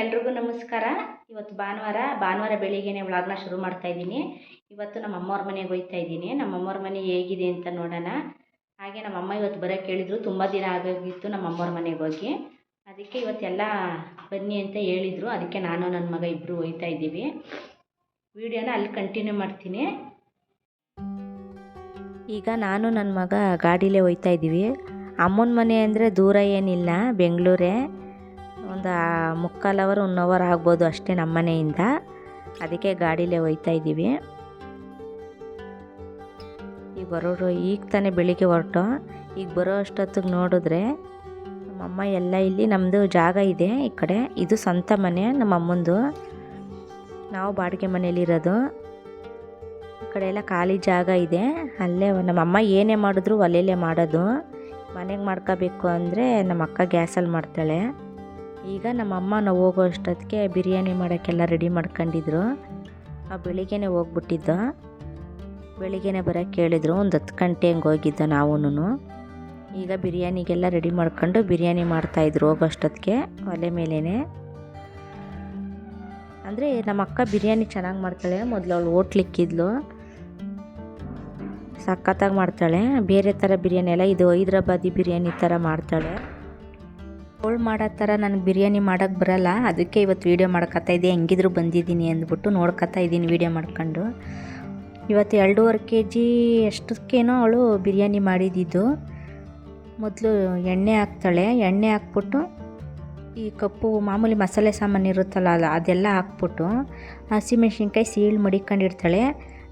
ಎಲ್ರಿಗೂ ನಮಸ್ಕಾರ. ಇವತ್ತು ಭಾನುವಾರ ಭಾನುವಾರ ಬೆಳಿಗ್ಗೆನೆ ವ್ಲಾಗ್ನ ಶುರು ಮಾಡ್ತಾ ಇದ್ದೀನಿ. ಇವತ್ತು ನಮ್ಮ ಅಮ್ಮವ್ರ ಮನೆಗೆ ಹೋಗ್ತಾ ಇದ್ದೀನಿ. ನಮ್ಮ ಅಮ್ಮವ್ರ ಮನೆ ಹೇಗಿದೆ ಅಂತ ನೋಡೋಣ. ಹಾಗೆ ನಮ್ಮ ಅಮ್ಮ ಇವತ್ತು ಬರೋ ಹೇಳಿದ್ರು ತುಂಬ ದಿನ ಆಗೋಗಿತ್ತು ನಮ್ಮ ಅಮ್ಮವ್ರ ಮನೆಗೆ ಹೋಗಿ. ಅದಕ್ಕೆ ಇವತ್ತೆಲ್ಲ ಬನ್ನಿ ಅಂತ ಹೇಳಿದರು. ಅದಕ್ಕೆ ನಾನು ನನ್ನ ಮಗ ಇಬ್ಬರು ಹೋಯ್ತಾ ಇದ್ದೀವಿ. ವಿಡಿಯೋನ ಅಲ್ಲಿ ಕಂಟಿನ್ಯೂ ಮಾಡ್ತೀನಿ. ಈಗ ನಾನು ನನ್ನ ಮಗ ಗಾಡೀಲೇ ಹೋಯ್ತಾ ಇದ್ದೀವಿ. ಅಮ್ಮನ ಮನೆ ಅಂದರೆ ದೂರ ಏನಿಲ್ಲ, ಬೆಂಗಳೂರೇ. ಒಂದು ಮುಕ್ಕಾಲು ಅವರ್, ಒನ್ ಅವರ್ ಆಗ್ಬೋದು ಅಷ್ಟೇ ನಮ್ಮ ಮನೆಯಿಂದ. ಅದಕ್ಕೆ ಗಾಡೀಲೇ ಹೋಯ್ತಾ ಇದ್ದೀವಿ. ಈಗ ಬರೋರು ಈಗ ತಾನೇ ಬೆಳಿಗ್ಗೆ ಹೊರಟು. ಈಗ ಬರೋ ಅಷ್ಟೊತ್ತಿಗೆ ನೋಡಿದ್ರೆ ನಮ್ಮಮ್ಮ ಎಲ್ಲ ಇಲ್ಲಿ ನಮ್ಮದು ಜಾಗ ಇದೆ ಈ ಕಡೆ. ಇದು ಸ್ವಂತ ಮನೆ, ನಮ್ಮ ಅಮ್ಮಂದು. ನಾವು ಬಾಡಿಗೆ ಮನೇಲಿರೋದು ಈ ಕಡೆ ಎಲ್ಲ ಖಾಲಿ ಜಾಗ ಇದೆ. ಅಲ್ಲೇ ನಮ್ಮಮ್ಮ ಏನೇ ಮಾಡಿದ್ರು ಒಲೆಯಲ್ಲೇ ಮಾಡೋದು. ಮನೆಗೆ ಮಾಡ್ಕೋಬೇಕು ಅಂದರೆ ನಮ್ಮ ಅಕ್ಕ ಗ್ಯಾಸಲ್ಲಿ ಮಾಡ್ತಾಳೆ. ಈಗ ನಮ್ಮಮ್ಮ ನಾವು ಹೋಗೋ ಅಷ್ಟೊತ್ತಿಗೆ ಬಿರಿಯಾನಿ ಮಾಡೋಕ್ಕೆಲ್ಲ ರೆಡಿ ಮಾಡ್ಕೊಂಡಿದ್ರು. ಆ ಬೆಳಿಗ್ಗೆ ಹೋಗ್ಬಿಟ್ಟಿದ್ದೋ. ಬೆಳಿಗ್ಗೆ ಬರೋಕ್ಕೆ ಹೇಳಿದ್ರು ಒಂದು ಹತ್ತು ಗಂಟೆ ಹಂಗೆ ಹೋಗಿದ್ದೋ ನಾವೂ ಈಗ ಬಿರಿಯಾನಿಗೆಲ್ಲ ರೆಡಿ ಮಾಡ್ಕೊಂಡು ಬಿರಿಯಾನಿ ಮಾಡ್ತಾಯಿದ್ರು ಹೋಗೋ ಅಷ್ಟೊತ್ತಿಗೆ, ಒಲೆ ಮೇಲೇ ಅಂದರೆ ನಮ್ಮ ಅಕ್ಕ ಬಿರಿಯಾನಿ ಚೆನ್ನಾಗಿ ಮಾಡ್ತಾಳೆ, ಮೊದಲು ಅವಳು ಓಟ್ಲಿಕ್ಕಿದ್ಲು. ಸಖತ್ತಾಗಿ ಮಾಡ್ತಾಳೆ, ಬೇರೆ ಥರ ಬಿರಿಯಾನಿ ಎಲ್ಲ ಇದು ಹೈದ್ರಾಬಾದಿ ಬಿರಿಯಾನಿ ಥರ ಮಾಡ್ತಾಳೆ. ಅವಳು ಮಾಡೋ ಥರ ನನಗೆ ಬಿರಿಯಾನಿ ಮಾಡೋಕ್ಕೆ ಬರಲ್ಲ. ಅದಕ್ಕೆ ಇವತ್ತು ವೀಡಿಯೋ ಮಾಡ್ಕೊತಾ ಇದ್ದೆ. ಹೆಂಗಿದ್ರು ಬಂದಿದ್ದೀನಿ ಅಂದ್ಬಿಟ್ಟು ನೋಡ್ಕೊತಾ ಇದ್ದೀನಿ ವೀಡಿಯೋ ಮಾಡ್ಕೊಂಡು. ಇವತ್ತು ಎರಡೂವರೆ ಕೆ ಜಿ ಅಷ್ಟಕ್ಕೇನೋ ಅವಳು ಬಿರಿಯಾನಿ ಮಾಡಿದ್ದಿದ್ದು ಮೊದಲು ಎಣ್ಣೆ ಹಾಕ್ತಾಳೆ. ಎಣ್ಣೆ ಹಾಕ್ಬಿಟ್ಟು ಈ ಕಪ್ಪು ಮಾಮೂಲಿ ಮಸಾಲೆ ಸಾಮಾನು ಇರುತ್ತಲ್ಲ ಅಲ್ಲ, ಅದೆಲ್ಲ ಹಾಕ್ಬಿಟ್ಟು ಹಸಿಮೆಣ್ಸಿನ್ಕಾಯಿ ಸೀಳು ಮಡಿಕೊಂಡಿರ್ತಾಳೆ.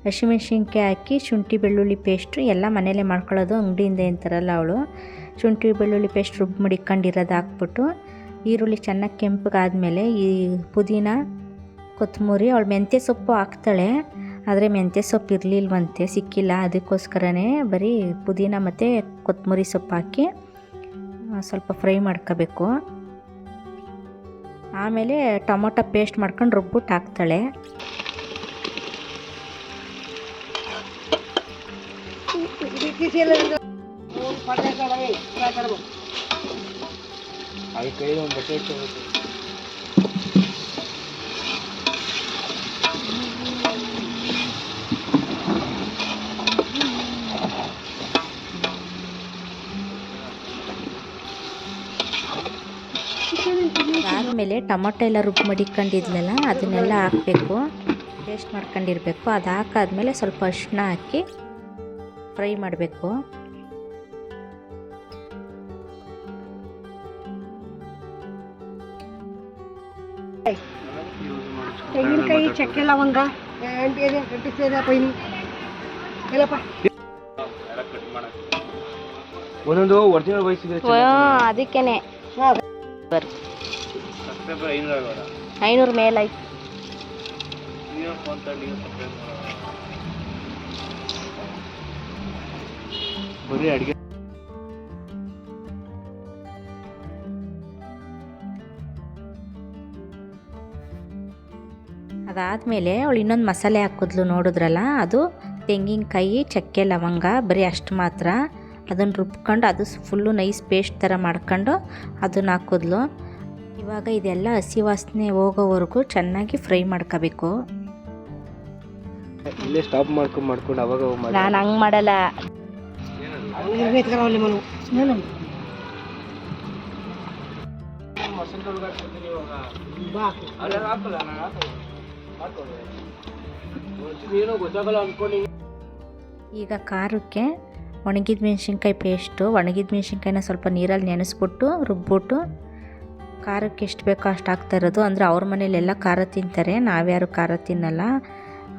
ಹಸಿಮೆಣ್ಸಿನ್ಕಾಯಿ ಹಾಕಿ ಶುಂಠಿ ಬೆಳ್ಳುಳ್ಳಿ ಪೇಸ್ಟು ಎಲ್ಲ ಮನೇಲೇ ಮಾಡ್ಕೊಳ್ಳೋದು ಅಂಗಡಿಯಿಂದ ಅಂತಾರಲ್ಲ ಅವಳು. ಶುಂಠಿ, ಬೆಳ್ಳುಳ್ಳಿ ಪೇಸ್ಟ್ ರುಬ್ಬಿ ಮಡಿಕೊಂಡಿರೋದು ಹಾಕ್ಬಿಟ್ಟು, ಈರುಳ್ಳಿ ಚೆನ್ನಾಗಿ ಕೆಂಪಗಾದ್ಮೇಲೆ ಈ ಪುದೀನ ಕೊತ್ತಂಬರಿ ಅವಳು ಮೆಂತ್ಯ ಸೊಪ್ಪು ಹಾಕ್ತಾಳೆ. ಆದರೆ ಮೆಂತ್ಯ ಸೊಪ್ಪು ಇರಲಿಲ್ವಂತೆ, ಸಿಕ್ಕಿಲ್ಲ. ಅದಕ್ಕೋಸ್ಕರನೇ ಬರೀ ಪುದೀನ ಮತ್ತು ಕೊತ್ತಂಬರಿ ಸೊಪ್ಪು ಹಾಕಿ ಸ್ವಲ್ಪ ಫ್ರೈ ಮಾಡ್ಕೋಬೇಕು. ಆಮೇಲೆ ಟೊಮೊಟೊ ಪೇಸ್ಟ್ ಮಾಡ್ಕೊಂಡು ರುಬ್ಬಿಟ್ಟು ಹಾಕ್ತಾಳೆ. ಅದು ಕೈಯಲ್ಲಿ ಒಂದು ಬಟ್ಟೆ ಇಟ್ಕೋಬೇಕು ಆದಮೇಲೆ ಟೊಮೊಟೊ ಎಲ್ಲ ರುಬ್ಬಿ ಮಡಿಕೊಂಡಿದ್ಲಲ್ಲ ಅದನ್ನೆಲ್ಲ ಹಾಕಬೇಕು. ಪೇಸ್ಟ್ ಮಾಡ್ಕೊಂಡಿರಬೇಕು. ಅದು ಹಾಕಾದ್ಮೇಲೆ ಸ್ವಲ್ಪ ಅರಿಶಿನ ಹಾಕಿ ಫ್ರೈ ಮಾಡಬೇಕು. ತೆಂಗಿನಕಾಯಿ ಚಕ್ಕೆ ಲವಂಗ. ಎಂಟು ಇದೆ ಗಟ್ಟಿ ಸೇರಿ ಪೈನಿ ಎಲ್ಲಪ್ಪ ಒಂದೊಂದು ಒರಿಜಿನಲ್ ವಯಸ್ಸಿದೆ ಅದಕ್ಕೇನೆ. ಐನೂರು ಮೇಲಾಯ್ತು ಬರೀ ಅಡುಗೆ ಅದಾದಮೇಲೆ ಅವಳು ಇನ್ನೊಂದು ಮಸಾಲೆ ಹಾಕಿದ್ಲು ನೋಡಿದ್ರಲ್ಲ ಅದು ತೆಂಗಿನಕಾಯಿ ಚಕ್ಕೆ ಲವಂಗ ಬರೀ ಅಷ್ಟು ಮಾತ್ರ. ಅದನ್ನು ರುಬ್ಕೊಂಡು ಅದು ಫುಲ್ಲು ನೈಸ್ ಪೇಸ್ಟ್ ಥರ ಮಾಡ್ಕೊಂಡು ಅದನ್ನು ಹಾಕಿದ್ಲು. ಇವಾಗ ಇದೆಲ್ಲ ಹಸಿ ವಾಸನೆ ಹೋಗೋವರೆಗೂ ಚೆನ್ನಾಗಿ ಫ್ರೈ ಮಾಡ್ಕೋಬೇಕು. ಇಲ್ಲೇ ಸ್ಟಾಪ್ ಮಾಡ್ಕೊಂಡು ಮಾಡ್ಕೊಂಡು ಅವಾಗ ನಾನು ಹಂಗೆ ಮಾಡಲ್ಲ. ಬಾ ಈಗ ಖಾರಕ್ಕೆ ಒಣಗಿದ ಮೆಣಸಿನ್ಕಾಯಿ ಪೇಸ್ಟು, ಒಣಗಿದ ಮೆಣಸಿನ್ಕಾಯಿನ ಸ್ವಲ್ಪ ನೀರಲ್ಲಿ ನೆನೆಸ್ಬಿಟ್ಟು ರುಬ್ಬಿಟ್ಟು ಖಾರಕ್ಕೆ ಎಷ್ಟು ಬೇಕೋ ಅಷ್ಟು ಹಾಕ್ತಾ ಇರೋದು. ಅಂದರೆ ಅವ್ರ ಮನೇಲೆಲ್ಲ ಖಾರ ತಿಂತಾರೆ, ನಾವ್ಯಾರು ಖಾರ ತಿನ್ನಲ್ಲ.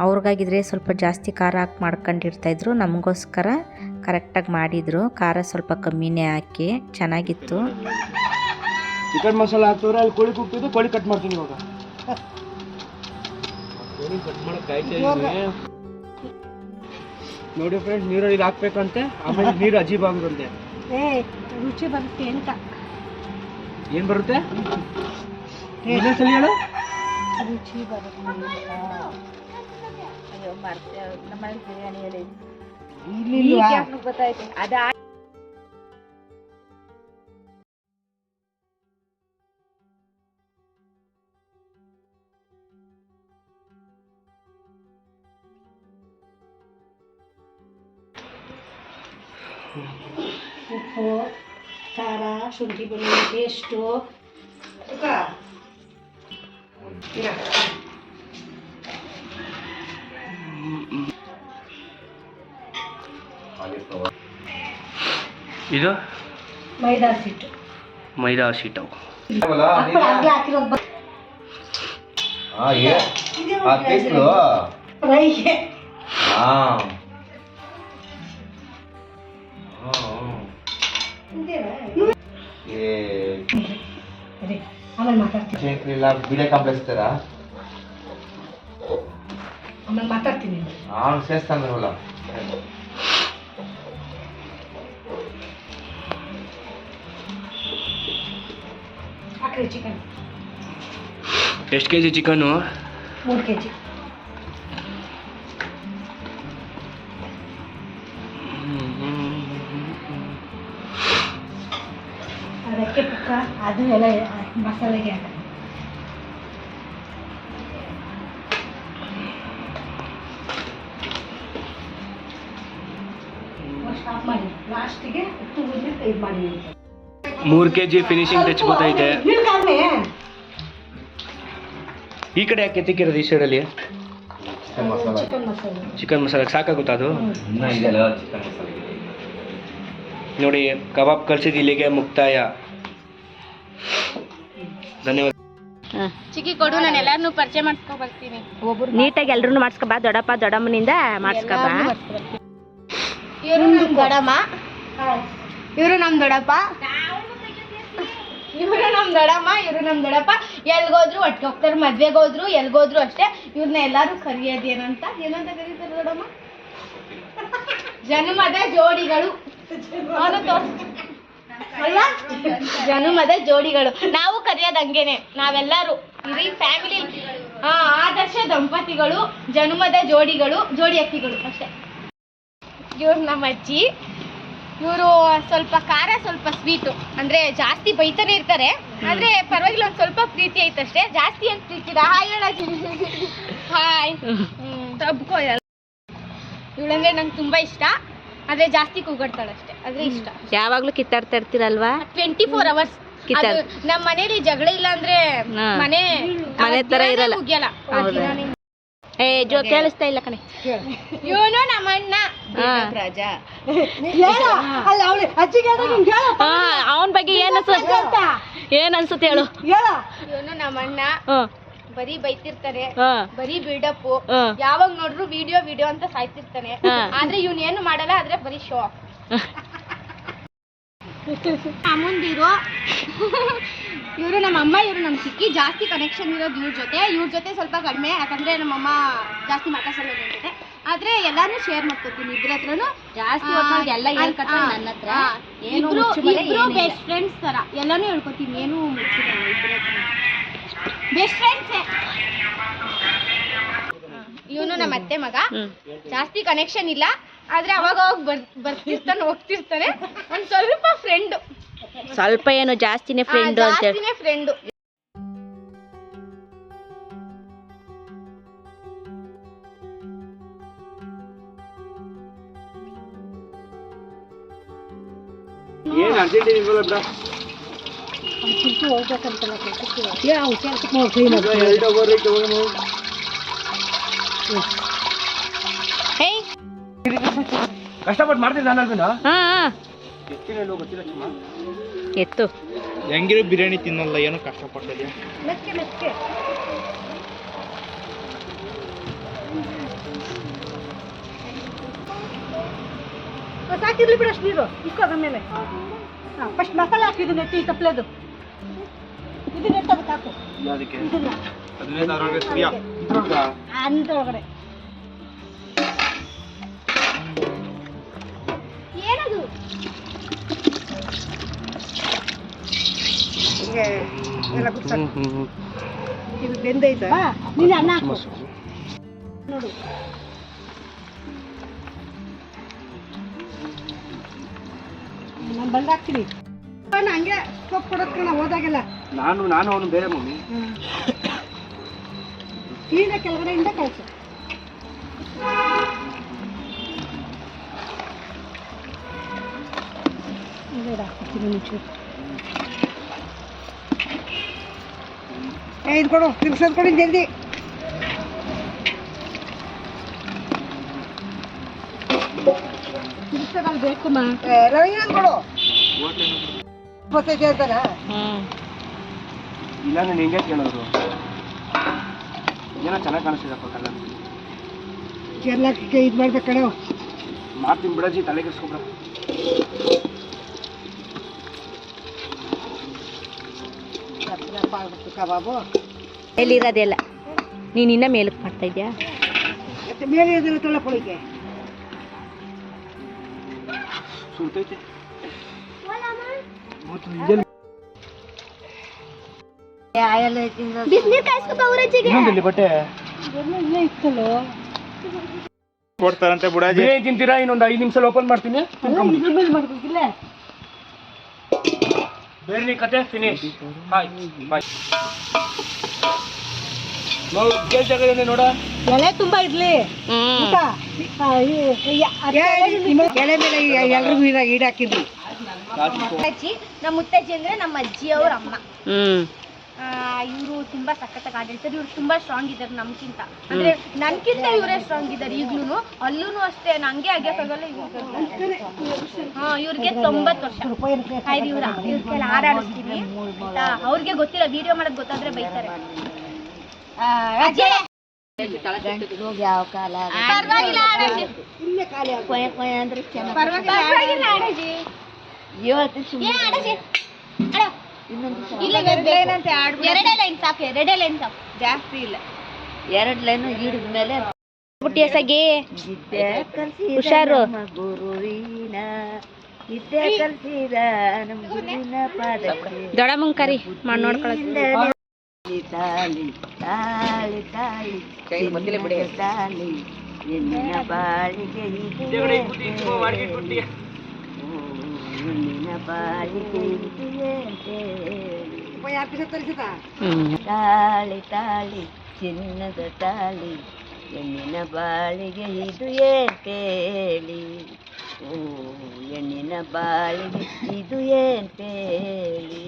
ಅವ್ರಿಗಾಗಿದ್ರೆ ಸ್ವಲ್ಪ ಜಾಸ್ತಿ ಖಾರ ಹಾಕಿ ಮಾಡ್ಕೊಂಡಿರ್ತಾಯಿದ್ರು ನಮಗೋಸ್ಕರ ಕರೆಕ್ಟಾಗಿ ಮಾಡಿದರು. ಖಾರ ಸ್ವಲ್ಪ ಕಮ್ಮಿನೇ ಹಾಕಿ, ಚೆನ್ನಾಗಿತ್ತು. ಚಿಕನ್ ಮಸಾಲ ಹಾಕ್ತವ್ರೆ, ಅಲ್ಲಿ ಕೋಳಿ ಕುಟ್ಟಿದ್ದು, ಕೋಳಿ ಕಟ್ ಮಾಡ್ತೀನಿ ಇವಾಗ. ನೋಡಿ ಫ್ರೆಂಡ್ಸ್ ನೀರಲ್ಲಿ ಇದು ಹಾಕ್ಬೇಕಂತೆ ಆಮೇಲೆ ನೀರು ಅಜೀಬ್ ಆಗುದಂತೆ. ಏ ರುಚಿ ಬರುತ್ತೆ ಅಂತ. ಏನ್ ಬರುತ್ತೆ? ಇನ್ನೊಂದ್ಸಲ ಹೇಳು. ರುಚಿ ಬರುತ್ತೆ ಇಲ್ಲಿಲ್ವಾ ಗೊತ್ತಾಯ್ತು ಅದು ಉಪ್ಪು ಶುಂಠಿ ಬೆಳ್ಳುಳ್ಳಿ ಪೇಸ್ಟು. ಇದು? ಮೈದಾ ಹಿಟ್ಟು ಮೈದಾ ಹಸಿಟ್ಟು ಹಪ್ಪಳ ಆಮೇಲೆ ಮಾತಾಡ್ತೀನಿ. ಬಿಡೆ ಕಾಂಪ್ಲೆಕ್ಸ್ ತರ ಆಮೇಲೆ ಮಾತಾಡ್ತೀನಿ. ಅವ್ನು ಸೇರ್ಸ್ತಾನಲ್ಲ ಹಾಕ್ರಿ ಚಿಕನ್. ಎಷ್ಟು ಕೆ ಜಿ ಚಿಕನು ಮೂರು ಕೆ ಜಿ ಅದು ಎಲ್ಲ ಮಸಾಲೆಗೆ ಹಾಕಿ. ಸ್ಟಾಪ್ ಮಾಡಿ. ಲಾಸ್ಟಿಗೆ ಉಪ್ಪು ಬಿಟ್ಟು ಇದು ಮಾಡಿ ಮೂರು ಕೆ ಜಿ ಫಿನಿಶಿಂಗ್ ಟಚ್ ಗೊತ್ತೈತೆ ಈ ಕಡೆ ಯಾಕೆ ಎತ್ತಿಕ್ಕಿರೋದು ಈ ಸೈಡಲ್ಲಿ ಚಿಕನ್ ಮಸಾಲೆ. ಚಿಕನ್ ಮಸಾಲೆ. ಸಾಕಾಗುತ್ತಾ ಅದು? ನೋಡಿ ಕಬಾಬ್ ಕಳ್ಸಿದ್ದು ಇಲ್ಲಿಗೆ ಮುಕ್ತಾಯ. ಧನ್ಯವಾದ. ಚಿಕ್ಕಿ ಕೊಡು ನಾನು ಎಲ್ಲಾರನ್ನೂ ಪರಿಚಯ ಮಾಡ್ಸ್ಕೊ ಬರ್ತೀನಿ. ನೀಟಾಗಿ ಎಲ್ರು ಮಾಡ್ಸ್ಕೊಬಾ ದೊಡ್ಡಪ್ಪ ದೊಡ್ಡಮ್ಮನಿಂದ ಮಾಡ್ಸ್ಕೊಬಾ ಇವರು ನಮ್ ದೊಡ್ಡಮ್ಮ. ಇವರು ನಮ್ ದೊಡ್ಡಪ್ಪ. ಇವರು ನಮ್ ದೊಡ್ಡಮ್ಮ ಇವರು ನಮ್ ದೊಡ್ಡಪ್ಪ. ಎಲ್ಗೋದ್ರು ಒಟ್ಟಿಗೆ ಹೋಗ್ತಾರೆ ಮದ್ವೆಗೆ ಹೋದ್ರು ಎಲ್ಗೋದ್ರು ಅಷ್ಟೇ. ಇವ್ರನ್ನ ಎಲ್ಲಾರು ಕರಿಯೋದು ಏನಂತ ಏನಂತ ಕರೀತಾರೆ ದೊಡ್ಡಮ್ಮ? ಜನ್ಮದ ಜೋಡಿಗಳು. ಅವನು ತೋರ್ಸ್- ಅಲ್ವಾ ಜನುಮದ ಜೋಡಿಗಳು. ನಾವು ಕರೆಯೋದು ಹಂಗೇನೆ. ನಾವೆಲ್ಲರೂ ಇಡೀ ಫ್ಯಾಮಿಲಿ ಹಾ ಆದರ್ಶ ದಂಪತಿಗಳು ಜನುಮದ ಜೋಡಿಗಳು ಜೋಡಿ ಅಕ್ಕಿಗಳು ಅಷ್ಟೇ. ಇವ್ರು ನಮ್ಮ ಅಜ್ಜಿ. ಇವರು ಸ್ವಲ್ಪ ಖಾರ ಸ್ವಲ್ಪ ಸ್ವೀಟು ಅಂದ್ರೆ ಜಾಸ್ತಿ ಬೈತಾನೆ ಇರ್ತಾರೆ. ಆದ್ರೆ ಪರವಾಗಿಲ್ಲ ಒಂದ್ ಸ್ವಲ್ಪ ಪ್ರೀತಿ ಐತಷ್ಟೇ ಜಾಸ್ತಿ ಅಂತ ಪ್ರೀತಿ? Hi hi. ತಬ್ಕೋ ಇವಳಂದ್ರೆ ನಂಗೆ ತುಂಬಾ ಇಷ್ಟ. ಆದ್ರೆ ಜಾಸ್ತಿ ಕೂಗಾಡ್ತಾಳೆ ಅಷ್ಟೇ ಇಷ್ಟ. ಯಾವಾಗ್ಲೂ ಕಿತ್ತಾಡ್ತಾ ಇರ್ತೀರಲ್ವಾ? ಟ್ವೆಂಟಿ ಫೋರ್ ಅವರ್ಸ್ ಕಿತ್ತಾಡ್- ನಮ್ಮ ಮನೇಲಿ ಜಗಳ ಇಲ್ಲ ಅಂದ್ರೆ ಮನೆ ಮನೆ ತರ ಇರಲ್ಲ. ಮುಗಿಯಲ್ಲ? ಏ ಜೋ ಕೇಳಿಸ್ತಾ ಇಲ್ಲ ಕಣೆ. ಇವನು ನಮ್ಮ ಅಣ್ಣ. ಹಾ. ಹೇಳ. ಅಲ್ಲ ಅವಳು ಅಜ್ಜಿಗೆ ಅವನ ಬಗ್ಗೆ ಏನ್ ಅನ್ಸುತ್ತೆ? ಏನ್ ಅನ್ಸುತ್ತೆ ಹೇಳು. ಹೇಳ. ಇವನು ನಮ್ಮ ಅಣ್ಣ. ಬರೀ ಬೈತಿರ್ತಾರೆ ಬರೀ ಬಿಲ್ಡಪ್ ಯಾವಾಗ ನೋಡ್ರು ವಿಡಿಯೋ ವಿಡಿಯೋ ಅಂತ ಸಾಯ್ತಿರ್ತಾನೆ. ಆದ್ರೆ ಇವ್ನ ಏನು ಮಾಡಲ್ಲ ಆದ್ರೆ ಬರೀ ಶೋ ಅಮ್ಮಂದಿರು ಇವರು ನಮ್ಮ ಅಮ್ಮ ಇವರು ನಮ್ಮ ಚಿಕ್ಕಿ. ಜಾಸ್ತಿ ಕನೆಕ್ಷನ್ ಇರೋದು ಇವ್ರ ಜೊತೆ. ಇವ್ರ ಜೊತೆ ಸ್ವಲ್ಪ ಕಡಿಮೆ ಯಾಕಂದ್ರೆ ನಮ್ಮಮ್ಮ ಜಾಸ್ತಿ ಮಾತಾಡ್ಸಲ್ಲ ಇವ್ರ ಜೊತೆ. ಆದ್ರೆ ಎಲ್ಲಾನು ಶೇರ್ ಮಾಡ್ಕೊತೀನಿ ಇಬ್ರ ಹತ್ರನು. ಜಾಸ್ತಿ ಎಲ್ಲ ನನ್ನ ಹತ್ರ. ಏನು ಇಬ್ರು ಇಬ್ರು ಬೆಸ್ಟ್ ಫ್ರೆಂಡ್ಸ್ ತರ. ಎಲ್ಲಾನು ಹೇಳ್ಕೊತೀನಿ ಏನು ಮುಚ್ಚಿರಲ್ಲ ಇಬ್ಬರ ಬೆಸ್ಟ್ ಫ್ರೆಂಡ್ಸ್ ಇವನು ನಮ್ಮ ಅತ್ತೆ ಮಗ. ಜಾಸ್ತಿ ಕನೆಕ್ಷನ್ ಇಲ್ಲ. ಆದ್ರೆ ಅವಾಗ ಅವಾಗ ಬರ್ ಬರ್ತಿರ್ತಾನೆ ಹೋಗ್ತಿರ್ತಾನೆ. ಒಂದ್ ಸ್ವಲ್ಪ ಫ್ರೆಂಡ್ ಸ್ವಲ್ಪ ಏನು ಜಾಸ್ತಿನೇ ಫ್ರೆಂಡ್ ಅಂತ ಹೇಳಿ. ಜಾಸ್ತಿನೇ ಫ್ರೆಂಡು ಏನು ಅರ್ಜೆಂಟ್ ಏನಿಲ್ವಲ್ಲ ಬ್ರಾ ಚಿಂತು ಹೋಗ್ಬೇಕಂತಲ್ಲ ಕೆಲ್ಸಕ್ಕೆ ಕಷ್ಟಪಟ್ಟು ಮಾಡ್ತಿದ್ದ ನಾನು ಹಾ ಹಾ. ಎತ್ತಿನ ಗೊತ್ತಿಲ್ಲ ಸುಮ್ಮ. ಎತ್ತು. ಹೆಂಗಿರೋ ಬಿರಿಯಾನಿ ತಿನ್ನಲ್ಲ ಏನು ಕಷ್ಟಪಟ್ಟಿದ್ಯಾ? ಮೆಕ್ಕೆ ಮೆಕ್ಕೆ ಅಷ್ಟು ಬಿಡಷ್ಟು ನೀರು ಇಕ್ಕೋದ ಮೇಲೆ. ಹಾಂ ಫಸ್ಟ್ ಮಸಾಲೆ ಹಾಕಿದ್ದು ನೆತ್ತಿ ತಪ್ಪಲೆದು ಇದನ್ನ ಹಾಕು. ಅದಕ್ಕೆ? ಇದನ್ನ. ಅದನ್ನೇ ತರೋಗೆ ಹಿಂಗೆ ಎಲ್ಲ ಕುಟ್ಸಕ್ಕೆ ಇದು ಬೆಂದೈತೆ ನೀನು ಅನ್ನ ಹಾಕು. ನೋಡು. ನಾನು ಬಂದಾಕ್ತೀನಿ ನಾನು ಹಂಗೆ ಸೊಪ್ಪು ಕೊಡೋದಕ್ಕೆ ನಾವು ಹೋದಾಗೆಲ್ಲ. ನಾನು ನಾನು ಅವನು ಬೇರೆ ಮಮ್ಮಿ. ಈಗ ಕೆಳಗಡೆಯಿಂದ ಕಳಿಸು. ಏ ಇದು ಕೊಡು ತಿರ್ಸೋದು ಕೊಡಿ ಜಲ್ದಿ. ತಿರ್ಸೋದು ಬೇಕು ಮಾ. ರವಿ ಕೊಡು. ಇಪ್ಪತ್ತೈದು ಹೇಳ್ತಾನ? ಇಲ್ಲ ನಾನು ಹೆಂಗೆ ಕೇಳೋರು. ಏನೋ ಚೆನ್ನಾಗಿ ಕಾಣಿಸ್ತಿದಪ್ಪ ಕಲ್ಲ ಕೇರಳಕ್ಕೆ ಇದು ಮಾಡ್ಬೇಕು ಕಣೋ. ಮಾಡ್ತೀನಿ ಬಿಡಜಿ ತಲೆ ಕೆಸ್ಕೊಬ್ರ ಕಬಾಬು. ಎಲ್ಲಿರೋದೆಲ್ಲ? ನೀನು ಇನ್ನೂ ಮೇಲಕ್ಕೆ ಮಾಡ್ತಾ ಇದೆಯಾ? ಮತ್ತೆ ಮೇಲೆ ಕೊಡ್ತಾರಂತೆ ಬುಡಾಜಿ. ತಿಂತೀರಾ? ಇನ್ನೊಂದು ಐದು ನಿಮಿಷ ಓಪನ್ ಮಾಡ್ತೀನಿ. ಬೇರೆ ಕತೆ ಫಿನಿಶ್ ಬಾಯ್ ಬಾಯ್ ನೋಡ? ಎಲೆ ತುಂಬಾ ಇರ್ಲಿ. ಊಟ ಆ, ಈ- ಎಲೆ ಮೇಲೆ ಎಲ್ರಿಗೂ ಈಗ ಈಡ್ ಹಾಕಿದ್ವಿ ಅಜ್ಜಿ ನಮ್ಮ ಮುತ್ತಜ್ಜಿ ಅಂದ್ರೆ ನಮ್ಮ ಅಜ್ಜಿ ಅವ್ರ ಅಮ್ಮ. ಹ್ಞೂ ಇವರು ತುಂಬಾ ಸಖತ್ತಾಗಿ ಆಡಳಿತಾರೆ ಇವ್ರು ತುಂಬಾ ಸ್ಟ್ರಾಂಗ್ ಇದ್ದಾರೆ ನಮ್ಗಿಂತ ಅಂದ್ರೆ ನನ್ಕಿಂತ ಇವರೇ ಸ್ಟ್ರಾಂಗ್ ಇದ್ದಾರೆ ಈಗ್ಲೂ ಅಲ್ಲೂ ಅಷ್ಟೇ ನಂಗೆ ಆಗ್ಯಕ್ಕಾಗಲ್ಲ ಇವ್ರಿಗೆ ಹಾ ಇವ್ರಿಗೆ ತೊಂಬತ್ತು ವರ್ಷ. ಆಯ್ತು ಇವ್ರ ಇವ್ರ ಕೆಲ ಹಾರಾಡಿಸ್ತೀನಿ ಆಯ್ತಾ? ಅವ್ರಿಗೆ ಗೊತ್ತಿಲ್ಲ ವಿಡಿಯೋ ಮಾಡೋದ್ ಗೊತ್ತಾದ್ರೆ ಬೈತಾರೆ. ಇಲ್ಲ, ಎರಡೇ ಲೈನ್ ಸಾಕು ಎರಡೇ ಲೈನ್ ಸಾಕು ಜಾಸ್ತಿ ಇಲ್ಲ. ಎರಡು ಲೈನು ಹಿಡಿದ ಮೇಲೆ ಬಿಟ್ಟಿಯ ಸಗಿ. ಹುಷಾರು. ದೊಡ್ಡಮ್ಮಂಗ್ ಕರಿ ಮಾಡಿ ನೋಡ್ಕೊಳ್ಳಿ ತಾಳಿ ತಾಳಿ ತಾಳಿ ತಾಳಿ ತಾಳಿ ಎನ್ನಿನ ಬಾಳಿಗೆ ಇದು ಎನ್ನಿನ ಬಾಳಿಗೆ ಇದು ತಾಳಿ ತಾಳಿ ಚಿನ್ನದ ತಾಳಿ ಹೆಣ್ಣಿನ ಬಾಳಿಗೆ ಇದು ಏಂತೇಳಿ ಓ ಹೆಣ್ಣಿನ ಬಾಳಿಗೆ ಇದು ಏಂತೇಳಿ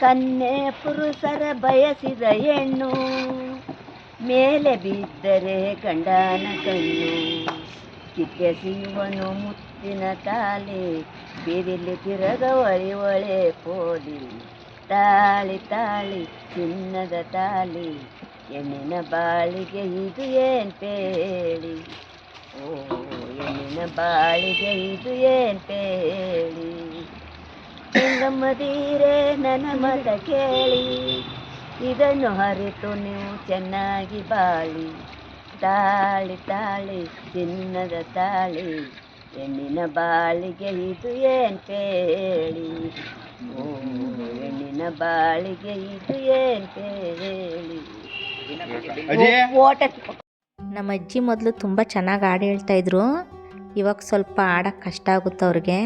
ಕನ್ನೆ ಪುರುಷರ ಬಯಸಿದ ಹೆಣ್ಣು, ಮೇಲೆ ಬಿದ್ದರೆ ಗಂಡನ ಕಣ್ಣು. ಕಿಕ್ಕೆಸಿಯುವನು ಮುತ್ತಿನ ತಾಲಿ ಬೀದಿಲಿ ತಿರಗ ಒಳಿ ಒಳೆ ಪೋಲಿ ತಾಳಿ ತಾಳಿ ಚಿನ್ನದ ತಾಳಿ ಎಣ್ಣಿನ ಬಾಳಿಗೆ ಇದು ಏನ್ ಪೇಳಿ? ಓ ಎಣ್ಣಿನ ಬಾಳಿಗೆ ಇದು ಏನ್ ಪೇಳಿ? ಹೆಂಗಮ್ಮದೀರೆ ನನ್ನ ಮತ ಕೇಳಿ. ಇದನ್ನು ಹರಿತು ನೀವು ಚೆನ್ನಾಗಿ ಬಾಳಿ. ತಾಳಿ ತಾಳಿ ಚಿನ್ನದ ತಾಳಿ. ಹೆಣ್ಣಿನ ಬಾಳಿಗೆ ಇದು ಏನು ಕೇಳಿ? ಓ ಹೆಣ್ಣಿನ ಬಾಳಿಗೆ ಇದು ಏನು ಕೇಳಿ? ಓಟ ನಮ್ಮ ಅಜ್ಜಿ ಮೊದಲು ತುಂಬ ಚೆನ್ನಾಗಿ ಹಾಡು ಹೇಳ್ತಾ ಇದ್ರು. ಇವಾಗ ಸ್ವಲ್ಪ ಆಡೋಕ್ಕೆ ಕಷ್ಟ ಆಗುತ್ತೆ ಅವ್ರಿಗೆ.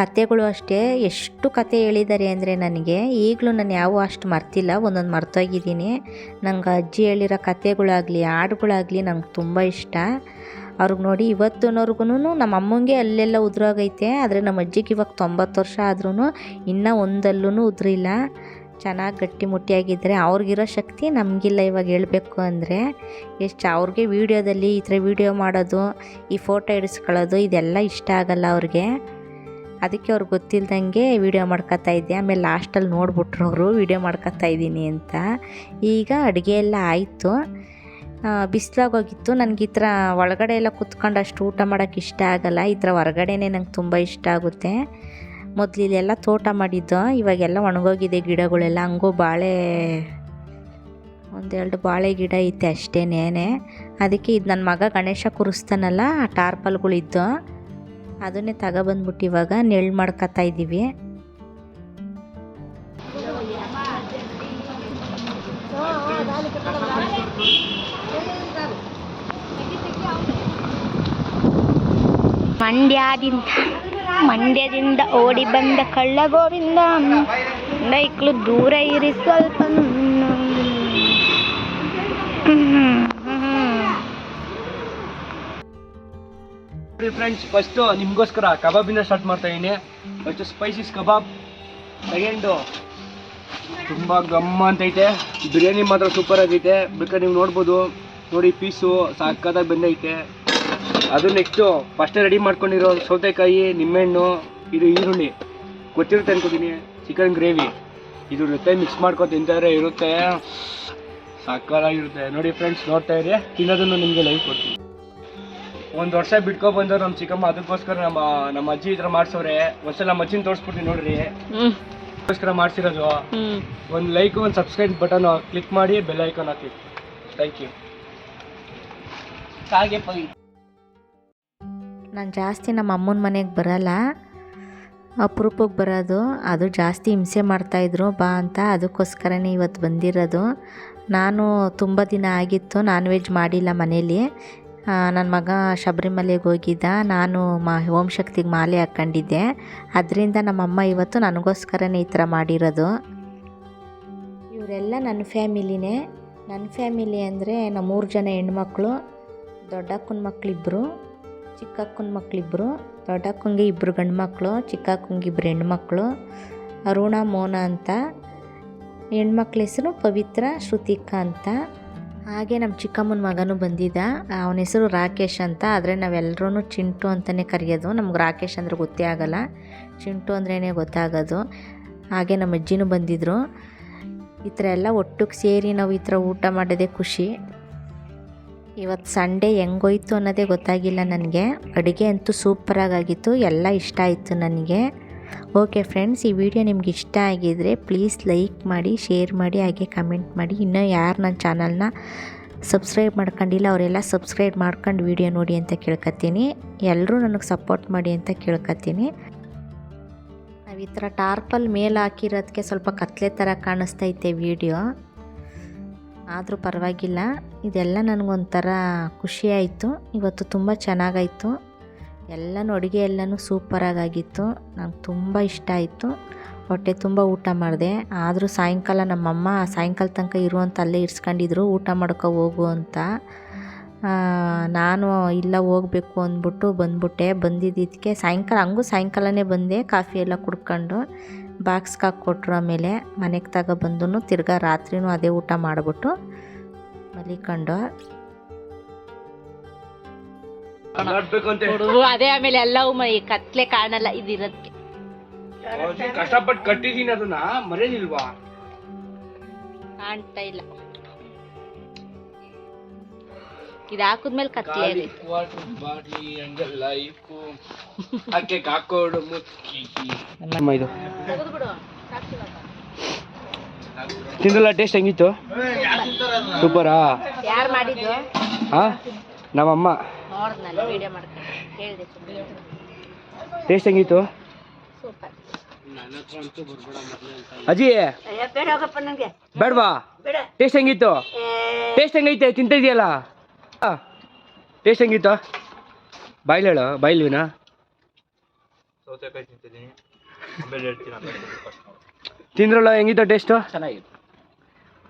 ಕತೆಗಳು ಅಷ್ಟೇ. ಎಷ್ಟು ಕತೆ ಹೇಳಿದ್ದಾರೆ ಅಂದರೆ ನನಗೆ, ಈಗಲೂ ನಾನು ಯಾವ ಅಷ್ಟು ಮರ್ತಿಲ್ಲ, ಒಂದೊಂದು ಮರ್ತೋಗಿದ್ದೀನಿ. ನಂಗೆ ಅಜ್ಜಿ ಹೇಳಿರೋ ಕತೆಗಳಾಗಲಿ, ಹಾಡುಗಳಾಗಲಿ ನಂಗೆ ತುಂಬ ಇಷ್ಟ. ಅವ್ರಿಗೆ ನೋಡಿ ಇವತ್ತಿನವ್ರಿಗೂ ನಮ್ಮ ಅಮ್ಮಂಗೆ ಅಲ್ಲೆಲ್ಲ ಉದುರೋಗೈತೆ. ಆದರೆ ನಮ್ಮ ಅಜ್ಜಿಗೆ ಇವಾಗ ತೊಂಬತ್ತು ವರ್ಷ ಆದ್ರೂ ಇನ್ನೂ ಒಂದಲ್ಲೂ ಉದುರಿಲ್ಲ. ಚೆನ್ನಾಗಿ ಗಟ್ಟಿಮುಟ್ಟಿಯಾಗಿದ್ದರೆ ಅವ್ರಿಗಿರೋ ಶಕ್ತಿ ನಮಗಿಲ್ಲ ಇವಾಗ ಹೇಳಬೇಕು ಅಂದರೆ. ಎಷ್ಟು ಅವ್ರಿಗೆ ವೀಡಿಯೋದಲ್ಲಿ ಈ ಥರ ವೀಡಿಯೋ ಮಾಡೋದು, ಈ ಫೋಟೋ ಇಡಿಸ್ಕೊಳ್ಳೋದು ಇದೆಲ್ಲ ಇಷ್ಟ ಆಗಲ್ಲ ಅವ್ರಿಗೆ. ಅದಕ್ಕೆ ಅವ್ರು ಗೊತ್ತಿಲ್ದಂಗೆ ವೀಡಿಯೋ ಮಾಡ್ಕೊತಾ ಇದ್ದೆ. ಆಮೇಲೆ ಲಾಸ್ಟಲ್ಲಿ ನೋಡ್ಬಿಟ್ರು ಅವರು ವೀಡಿಯೋ ಮಾಡ್ಕೊತಾ ಇದ್ದೀನಿ ಅಂತ. ಈಗ ಅಡುಗೆ ಎಲ್ಲ ಆಯಿತು. ಬಿಸಿಲಾಗೋಗಿತ್ತು ನನಗೆ ಈ ಥರ ಒಳಗಡೆ ಎಲ್ಲ ಕುತ್ಕೊಂಡು ಅಷ್ಟು ಊಟ ಮಾಡೋಕ್ಕೆ ಇಷ್ಟ ಆಗಲ್ಲ. ಈ ಥರ ಹೊರಗಡೆನೇ ನಂಗೆ ತುಂಬ ಇಷ್ಟ ಆಗುತ್ತೆ. ಮೊದಲು ಇಲ್ಲೆಲ್ಲ ತೋಟ ಮಾಡಿದ್ದು. ಇವಾಗೆಲ್ಲ ಒಣಗೋಗಿದೆ ಗಿಡಗಳೆಲ್ಲ. ಹಂಗೂ ಬಾಳೆ, ಒಂದೆರಡು ಬಾಳೆ ಗಿಡ ಐತೆ ಅಷ್ಟೇನೇ ಅದಕ್ಕೆ ಇದು ನನ್ನ ಮಗ ಗಣೇಶ ಕುರಿಸ್ತಾನಲ್ಲ, ಆ ಟಾರ್ಪಲ್ಗಳಿದ್ದು. ಅದನ್ನೇ ತಗೊಬಂದ್ಬಿಟ್ಟು ಇವಾಗ ನೆಳ್ ಮಾಡ್ಕೊತಾ ಇದ್ದೀವಿ. ಮಂಡ್ಯದಿಂದ ಮಂಡ್ಯದಿಂದ ಓಡಿ ಬಂದ ಕಳ್ಳ ಗೋವಿಂದ ಲೈಕ್ಲು ದೂರ ಇರಿ ಸ್ವಲ್ಪ ಫ್ರೆಂಡ್ಸ್ ಫಸ್ಟು ನಿಮಗೋಸ್ಕರ ಕಬಾಬಿಂದ ಸ್ಟಾರ್ಟ್ ಮಾಡ್ತಾ ಇದ್ದೀನಿ ಫಸ್ಟು ಸ್ಪೈಸಿಸ್ ಕಬಾಬ್ ಸೆಕೆಂಡು ತುಂಬ ಗಮ್ಮ ಅಂತೈತೆ ಬಿರಿಯಾನಿ ಮಾತ್ರ ಸೂಪರ್ ಆಗೈತೆ. ಬೇಕಾದ್ರೆ ನೀವು ನೋಡ್ಬೋದು. ನೋಡಿ ಪೀಸು ಸಕ್ಕತ್ತಾಗಿ ಬಂದೈತೆ. ಅದು ನೆಕ್ಸ್ಟು ಫಸ್ಟೇ ರೆಡಿ ಮಾಡ್ಕೊಂಡಿರೋ ಸೌತೆಕಾಯಿ, ನಿಂಬೆಹಣ್ಣು, ಇದು ಈರುಳ್ಳಿ. ಗೊತ್ತಿರುತ್ತೆ ಅನ್ಕೋತೀನಿ. ಚಿಕನ್ ಗ್ರೇವಿ ಇದ್ರ ಜೊತೆ ಮಿಕ್ಸ್ ಮಾಡ್ಕೊ ತಿಂತಾರೆ ಇರುತ್ತೆ. ಸಕ್ಕತ್ತಾಗಿರುತ್ತೆ ನೋಡಿ ಫ್ರೆಂಡ್ಸ್ ನೋಡ್ತಾ ಇರಿ. ತಿನ್ನೋದನ್ನು ನಿಮಗೆ ಲೈವ್ ಕೊಡ್ತೀನಿ. ಒಂದು ವರ್ಷ ಬಿಟ್ಕೊ ಬಂದವ್ರು ನಮ್ಮ ಚಿಕ್ಕಮ್ಮ ಅದಕ್ಕೋಸ್ಕರ ನಮ್ಮ ನಮ್ಮ ಅಜ್ಜಿ ಈ ಥರ ಮಾಡ್ಸವ್ರೆ. ಒಂದ್ಸಲ ನಮ್ಮ ಅಜ್ಜಿನ ತೋರಿಸ್ಬಿಡ್ತೀನಿ ನೋಡ್ರಿ. ಅದಕ್ಕೋಸ್ಕರ ಮಾಡ್ಸಿರೋದು. ಹ್ಮ್. ಒಂದು ಲೈಕ್ ಒಂದು ಸಬ್ಸ್ಕ್ರೈಬ್ ಬಟನ್ ಕ್ಲಿಕ್ ಮಾಡಿ ಬೆಲ್ ಐಕಾನ್ ಹಾಕಿ. ಥ್ಯಾಂಕ್ ಯು ಹಾಗೆ ಪೈ. ನಾನು ಜಾಸ್ತಿ ನಮ್ಮ ಅಮ್ಮನ ಮನೆಗೆ ಬರಲ್ಲ. ಅಪರೂಪಕ್ಕೆ ಬರೋದು. ಅದು ಜಾಸ್ತಿ ಹಿಂಸೆ ಮಾಡ್ತಾಯಿದ್ರು ಬಾ ಅಂತ. ಅದಕ್ಕೋಸ್ಕರನೇ ಇವತ್ತು ಬಂದಿರೋದು. ನಾನು ತುಂಬ ದಿನ ಆಗಿತ್ತು ನಾನ್ ವೆಜ್ ಮಾಡಿಲ್ಲ ಮನೇಲಿ. ನನ್ನ ಮಗ ಶಬರಿಮಲೆಗೆ ಹೋಗಿದ್ದ. ನಾನು ಮಾ, ಓಂ ಶಕ್ತಿಗೆ ಮಾಲೆ ಹಾಕ್ಕೊಂಡಿದ್ದೆ. ಅದರಿಂದ ನಮ್ಮಮ್ಮ ಇವತ್ತು ನನಗೋಸ್ಕರನೇ ಈ ಥರ ಮಾಡಿರೋದು. ಇವರೆಲ್ಲ ನನ್ನ ಫ್ಯಾಮಿಲಿನೇ. ನನ್ನ ಫ್ಯಾಮಿಲಿ ಅಂದರೆ ನಮ್ಮ ಮೂರು ಜನ ಹೆಣ್ಮಕ್ಳು, ದೊಡ್ಡಕ್ಕನ ಮಕ್ಕಳಿಬ್ಬರು ಚಿಕ್ಕಕ್ಕನ ಮಕ್ಕಳಿಬ್ಬರು ದೊಡ್ಡಕ್ಕಂಗೆ ಇಬ್ಬರು ಗಂಡು ಮಕ್ಕಳು ಚಿಕ್ಕಕ್ಕಂಗೆ ಇಬ್ಬರು ಹೆಣ್ಮಕ್ಳು, ಅರುಣ, ಮೋನ ಅಂತ. ಹೆಣ್ಮಕ್ಳ ಹೆಸರು ಪವಿತ್ರ, ಶ್ರುತಿಕಾ ಅಂತ. ಹಾಗೆ ನಮ್ಮ ಚಿಕ್ಕಮ್ಮನ ಮಗನೂ ಬಂದಿದ್ದ. ಅವನ ಹೆಸರು ರಾಕೇಶ್ ಅಂತ. ಆದರೆ ನಾವೆಲ್ಲರೂ ಚಿಂಟು ಅಂತಲೇ ಕರೆಯೋದು. ನಮ್ಗೆ ರಾಕೇಶ್ ಅಂದರೆ ಗೊತ್ತೇ ಆಗಲ್ಲ. ಚಿಂಟು ಅಂದ್ರೇ ಗೊತ್ತಾಗೋದು. ಹಾಗೆ ನಮ್ಮ ಅಜ್ಜಿನೂ ಬಂದಿದ್ದರು ಈ ಥರ ಎಲ್ಲ ಒಟ್ಟಿಗೆ ಸೇರಿ ನಾವು ಈ ಥರ ಊಟ ಮಾಡೋದೇ ಖುಷಿ. ಇವತ್ತು ಸಂಡೇ ಹೆಂಗೋಯ್ತು ಅನ್ನೋದೇ ಗೊತ್ತಾಗಿಲ್ಲ ನನಗೆ. ಅಡುಗೆ ಅಂತೂ ಸೂಪರಾಗಿತ್ತು ಎಲ್ಲ ಇಷ್ಟ ಆಯಿತು ನನಗೆ. ಓಕೆ ಫ್ರೆಂಡ್ಸ್, ಈ ವಿಡಿಯೋ ನಿಮ್ಗೆ ಇಷ್ಟ ಆಗಿದರೆ ಪ್ಲೀಸ್ ಲೈಕ್ ಮಾಡಿ, ಶೇರ್ ಮಾಡಿ, ಹಾಗೆ ಕಮೆಂಟ್ ಮಾಡಿ. ಇನ್ನೂ ಯಾರು ನನ್ನ ಚಾನಲ್ನ ಸಬ್ಸ್ಕ್ರೈಬ್ ಮಾಡ್ಕೊಂಡಿಲ್ಲ, ಅವರೆಲ್ಲ ಸಬ್ಸ್ಕ್ರೈಬ್ ಮಾಡ್ಕೊಂಡು ವಿಡಿಯೋ ನೋಡಿ ಅಂತ ಕೇಳ್ಕೊತೀನಿ ಎಲ್ಲರೂ ನನಗೆ ಸಪೋರ್ಟ್ ಮಾಡಿ ಅಂತ ಕೇಳ್ಕೊತೀನಿ ನಾವು ಈ ಥರ ಟಾರ್ಪಲ್ ಮೇಲೆ ಹಾಕಿರೋದಕ್ಕೆ ಸ್ವಲ್ಪ ಕತ್ಲೆ ಥರ ಕಾಣಿಸ್ತೈತೆ ವಿಡಿಯೋ. ಆದರೂ ಪರವಾಗಿಲ್ಲ. ಇದೆಲ್ಲ ನನಗೊಂಥರ ಖುಷಿ ಆಯಿತು. ಇವತ್ತು ತುಂಬ ಚೆನ್ನಾಗಾಯಿತು. ಎಲ್ಲನೂ ಅಡುಗೆ ಎಲ್ಲನೂ ಸೂಪರಾಗಿತ್ತು ನಂಗೆ ತುಂಬ ಇಷ್ಟ ಆಯಿತು. ಹೊಟ್ಟೆ ತುಂಬ ಊಟ ಮಾಡಿದೆ. ಆದರೂ ಸಾಯಂಕಾಲ ನಮ್ಮಮ್ಮ ಸಾಯಂಕಾಲ ತನಕ ಇರುವಂತ ಅಲ್ಲೇ ಇರ್ಸ್ಕೊಂಡಿದ್ರು, ಊಟ ಮಾಡ್ಕೊ ಹೋಗು ಅಂತ. ನಾನು ಇಲ್ಲ ಹೋಗಬೇಕು ಅಂದ್ಬಿಟ್ಟು ಬಂದ್ಬಿಟ್ಟೆ. ಬಂದಿದ್ದಕ್ಕೆ ಸಾಯಂಕಾಲ, ಹಂಗೂ ಸಾಯಂಕಾಲನೇ ಬಂದೆ. ಕಾಫಿ ಎಲ್ಲ ಕುಡ್ಕೊಂಡು ಬಾಕ್ಸ್ಗೆ ಹಾಕ್ಕೊಟ್ರು ಆಮೇಲೆ ಮನೆಗೆ ತಗೊಬಂದು ತಿರ್ಗಾ ರಾತ್ರಿನೂ ಅದೇ ಊಟ ಮಾಡಿಬಿಟ್ಟು ಮಲಿಕೊಂಡು ನೋಡ್ಬೇಕು ಅಂತ. ಹುಡುಗರು ಅದೇ ಆಮೇಲೆ ಎಲ್ಲವೂ ಈ ಕತ್ಲೆ ಕಾಣಲ್ಲ ಇದಿರೋದಕ್ಕೆ ಕಷ್ಟಪಟ್ಟು ಕಟ್ಟಿದೀನಿ ಅದನ್ನ ಮರೆಯಲಿಲ್ವಾ? ಕಾಣ್ತಾ ಇಲ್ಲ. ಇದು ಹಾಕಿದ್ಮೇಲೆ ಕತ್ಲೆ ಖಾಲಿ ಆಗೈತೆ ವಾಟರ್ ಬಾಟ್ಲಿ ಹಂಗೆ ಲೈಫು ಅಕ್ಕೆ ಕಾಕೋಡು ಮುಕ್ಕಿ ಅಮ್ಮ ಇದು. ತಿಂದಲ್ಲ ಟೇಸ್ಟ್ ಹೆಂಗಿತ್ತು? ಸೂಪರಾ? ಯಾರು ಮಾಡಿದ್ದು? ಹಾ ನಮ್ಮಮ್ಮ. ನೋಡ್ದಲ್ಲ ವಿಡಿಯೋ ಮಾಡ್ಕೊಂಡು ಕೇಳಿದೆ ಟೇಸ್ಟ್ ಹೆಂಗಿತ್ತು? ಸೂಪರ್ ಅಜ್ಜಿ! ಬೇಡ ಹೋಗಪ್ಪ ನನಗೆ ಬೇಡವಾ? ಬೇಡ. ಟೇಸ್ಟ್ ಹೆಂಗಿತ್ತು? ಟೇಸ್ಟ್ ಹೆಂಗೈತೆ? ತಿಂತಿದ್ಯಲ್ಲ? ಟೇಸ್ಟ್ ಹೆಂಗಿತ್ತು? ಬಾಯ್ಲು ಹೇಳು ಬಾಯ್ಲ್ವಿನಾ ಸೌತೆಕಾಯಿ ತಿಂತಿದ್ದೀನಿ ತಿಂದ್ರಲ್ಲ ಹೆಂಗಿತ್ತು ಟೇಸ್ಟು ಚೆನ್ನಾಗಿತ್ತು.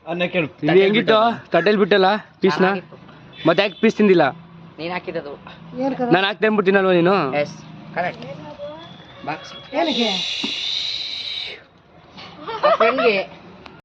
ಅನ್ನ ಕೇಳು. ಇದು ಹೆಂಗಿತ್ತು? ತಟ್ಟೆಲ್ ಬಿಟ್ಟಲ್ಲ? ಪೀಸ್ನ ಮತ್ತೆ ಯಾಕೆ ಪೀಸ್ ತಿಂದಿಲ್ಲ? ನೀನು ಹಾಕಿದ್ದು ನಾನು ಹಾಕ್ತೇನೆ ಬಿಟ್ಟಿನಲ್ವ ನೀನು? ಎಸ್ ಕರೆಕ್ಟ್ ಬಾಕ್ಸ್ ಏನಕ್ಕೆ? ಫ್ರೆಂಡ್ಗೆ